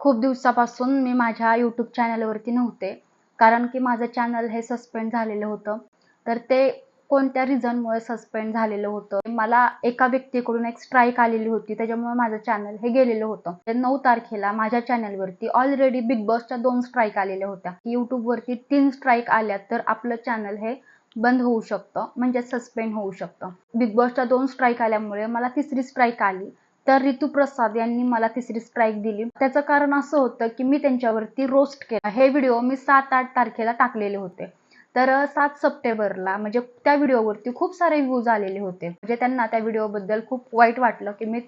खूप दिवसापासून मी माझ्या यूट्यूब चॅनलवरती नव्हते. कारण की माझं चॅनल हे सस्पेंड झालेलं होतं. तर ते कोणत्या रिझनमुळे सस्पेंड झालेलं होतं? मला एका व्यक्तीकडून एक स्ट्राईक आलेली होती. त्याच्यामुळे माझं चॅनल हे गेलेलं होतं. ते नऊ तारखेला माझ्या चॅनलवरती ऑलरेडी बिग बॉसच्या दोन स्ट्राईक आलेल्या होत्या. यूट्यूबवरती तीन स्ट्राईक आल्या तर आपलं चॅनल हे बंद होऊ शकतं. म्हणजे सस्पेंड होऊ शकतं. बिग बॉसच्या दोन स्ट्राईक आल्यामुळे मला तिसरी स्ट्राईक आली. तर ऋतू प्रसाद यांनी मला तिसरी स्ट्राईक दिली. त्याचं कारण असं होतं की मी त्यांच्यावरती रोस्ट केला. हे व्हिडिओ मी सात आठ तारखेला टाकलेले होते. तर सात सप्टेंबरला म्हणजे त्या व्हिडिओवरती खूप सारे व्ह्यूज आलेले होते. म्हणजे त्यांना त्या व्हिडिओबद्दल खूप वाईट वाटलं की मी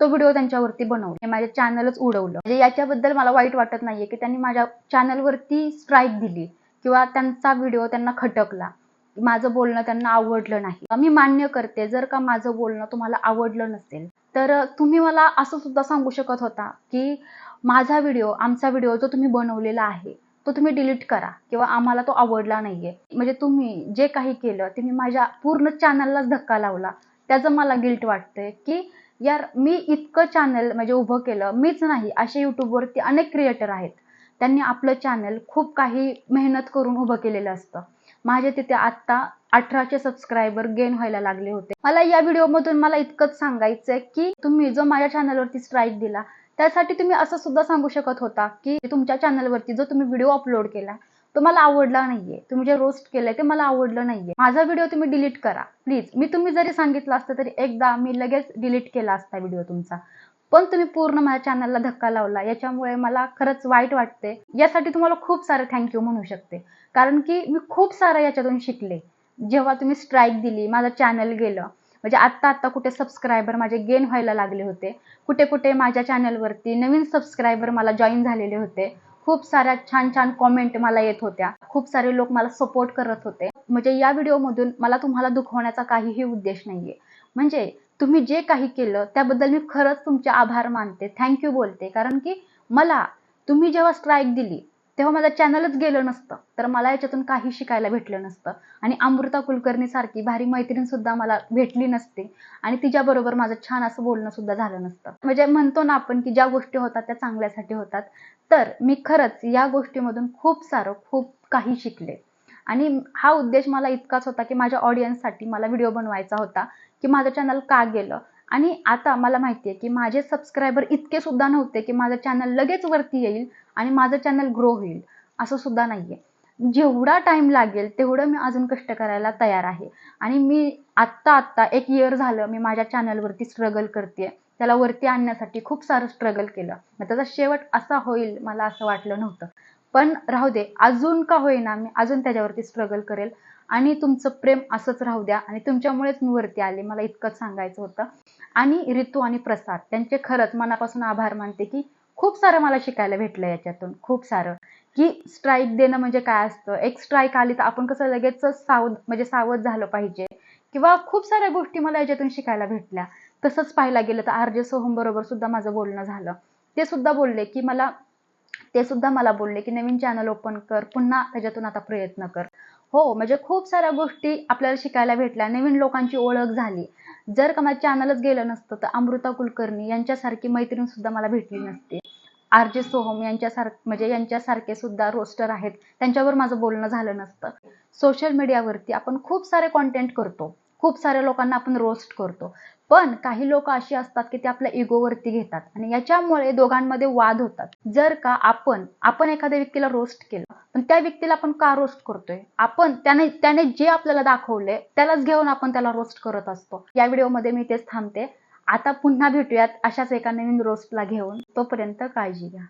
तो व्हिडिओ त्यांच्यावरती बनवला. माझे चॅनलच उडवलं. म्हणजे याच्याबद्दल मला वाईट वाटत नाहीये की त्यांनी माझ्या चॅनलवरती स्ट्राईक दिली किंवा त्यांचा व्हिडिओ त्यांना खटकला. माझं बोलणं त्यांना आवडलं नाही. मी मान्य करते जर का माझं बोलणं तुम्हाला आवडलं नसेल तर तुम्ही मला असं सुद्धा सांगू शकत होता की माझा व्हिडिओ आमचा व्हिडिओ जो तुम्ही बनवलेला आहे तो तुम्ही डिलीट करा किंवा आम्हाला तो आवडला नाहीये. म्हणजे तुम्ही जे काही केलं ते मी माझ्या पूर्ण चॅनललाच धक्का लावला. त्याचं मला गिल्ट वाटतंय की यार मी इतकं चॅनल म्हणजे उभं केलं मीच नाही असे यूट्यूबवरती अनेक क्रिएटर आहेत. त्यांनी आपलं चॅनल खूप काही मेहनत करून उभं केलेलं असतं. माझे तिथे आत्ता अठराशे सबस्क्रायबर गेन व्हायला लागले होते. मला या व्हिडिओमधून मला इतकंच सांगायचंय की तुम्ही जो माझ्या चॅनलवरती स्ट्राईक दिला त्यासाठी तुम्ही असं सुद्धा सांगू शकत होता की तुमच्या चॅनलवरती जो तुम्ही व्हिडिओ अपलोड केला तो मला आवडला नाहीये. तुम्ही जे रोस्ट केलंय ते मला आवडलं नाहीये. माझा व्हिडिओ तुम्ही डिलीट करा. प्लीज मी तुम्ही जरी सांगितलं असतं तरी एकदा मी लगेच डिलीट केला असता व्हिडिओ तुमचा. पण तुम्ही पूर्ण माझ्या चॅनलला धक्का लावला. याच्यामुळे मला खरंच वाईट वाटते. यासाठी तुम्हाला खूप सारं थँक्यू म्हणू शकते. कारण की मी खूप सारं याच्यातून शिकले. जेव्हा तुम्ही स्ट्राईक दिली माझं चॅनल गेलं. म्हणजे आत्ता आत्ता कुठे सबस्क्रायबर माझे गेन व्हायला लागले होते. कुठे कुठे माझ्या चॅनलवरती नवीन सबस्क्रायबर मला जॉईन झालेले होते. खूप साऱ्या छान छान कॉमेंट मला येत होत्या. खूप सारे लोक मला सपोर्ट करत होते. म्हणजे या व्हिडिओमधून मला तुम्हाला दुखवण्याचा काहीही उद्देश नाहीये. म्हणजे तुम्ही जे काही केलं त्याबद्दल मी खरंच तुमचे आभार मानते. थँक्यू बोलते. कारण की मला तुम्ही जेव्हा स्ट्राईक दिली तेव्हा माझं चॅनलच गेलं नसतं. तर मला याच्यातून काही शिकायला भेटलं नसतं. आणि अमृता कुलकर्णी सारखी भारी मैत्रीण सुद्धा मला भेटली नसते. आणि तिच्याबरोबर माझं छान असं बोलणं सुद्धा झालं नसतं. म्हणजे म्हणतो ना आपण की ज्या गोष्टी होतात त्या चांगल्यासाठी होतात. तर मी खरंच या गोष्टीमधून खूप सारं खूप काही शिकले. आणि हा उद्देश मला इतकाच होता की माझ्या ऑडियन्ससाठी मला व्हिडिओ बनवायचा होता की माझं चॅनल का गेलं. आणि आता मला माहिती आहे की माझे सबस्क्रायबर इतके सुद्धा नव्हते की माझं चॅनल लगेच वरती येईल आणि माझं चॅनल ग्रो होईल असं सुद्धा नाहीये. जेवढा टाइम लागेल तेवढं मी अजून कष्ट करायला तयार आहे. आणि मी आत्ता आत्ता एक इयर झालं मी माझ्या चॅनलवरती स्ट्रगल करते त्याला वरती आणण्यासाठी खूप सारं स्ट्रगल केलं. मग त्याचा शेवट असा होईल मला असं वाटलं नव्हतं. पण राहू दे अजून का होईना मी अजून त्याच्यावरती स्ट्रगल करेल. आणि तुमचं प्रेम असंच राहू द्या. आणि तुमच्यामुळेच मी वरती आले. मला इतकंच सांगायचं होतं. आणि ऋतू आणि प्रसाद त्यांचे खरंच मनापासून आभार मानते की खूप सारं मला शिकायला भेटलं याच्यातून. खूप सारं. की स्ट्राईक देणं म्हणजे काय असतं? एक स्ट्राईक आली तर आपण कसं लगेच सावध म्हणजे सावध झालं पाहिजे. किंवा खूप साऱ्या गोष्टी मला याच्यातून शिकायला भेटल्या. तसंच पाहायला गेलं तर आर जे सोहम बरोबर सुद्धा माझं बोलणं झालं. ते सुद्धा बोलले की मला ते सुद्धा मला बोलले की नवीन चॅनल ओपन कर पुन्हा त्याच्यातून आता प्रयत्न कर. हो म्हणजे खूप साऱ्या गोष्टी आपल्याला शिकायला भेटल्या. नवीन लोकांची ओळख झाली. जर का माझं चॅनलच गेलं नसतं तर अमृता कुलकर्णी यांच्यासारखी मैत्रीण सुद्धा मला भेटली नसते. आर जे सोहम यांच्यासार म्हणजे यांच्यासारखे सुद्धा रोस्टर आहेत. त्यांच्यावर माझं बोलणं झालं नसतं. सोशल मीडियावरती आपण खूप सारे कॉन्टेंट करतो. खूप साऱ्या लोकांना आपण रोस्ट करतो. पण काही लोक अशी असतात की ते आपल्या इगोवरती घेतात आणि याच्यामुळे दोघांमध्ये वाद होतात. जर का आपण आपण एखाद्या व्यक्तीला रोस्ट केलं पण त्या व्यक्तीला आपण का रोस्ट करतोय? आपण त्याने त्याने जे आपल्याला दाखवले त्यालाच घेऊन आपण त्याला रोस्ट करत असतो. या व्हिडिओमध्ये मी तेच थांबते. आता पुन्हा भेटूयात अशाच एका नवीन रोस्टला घेऊन. तोपर्यंत काळजी घ्या.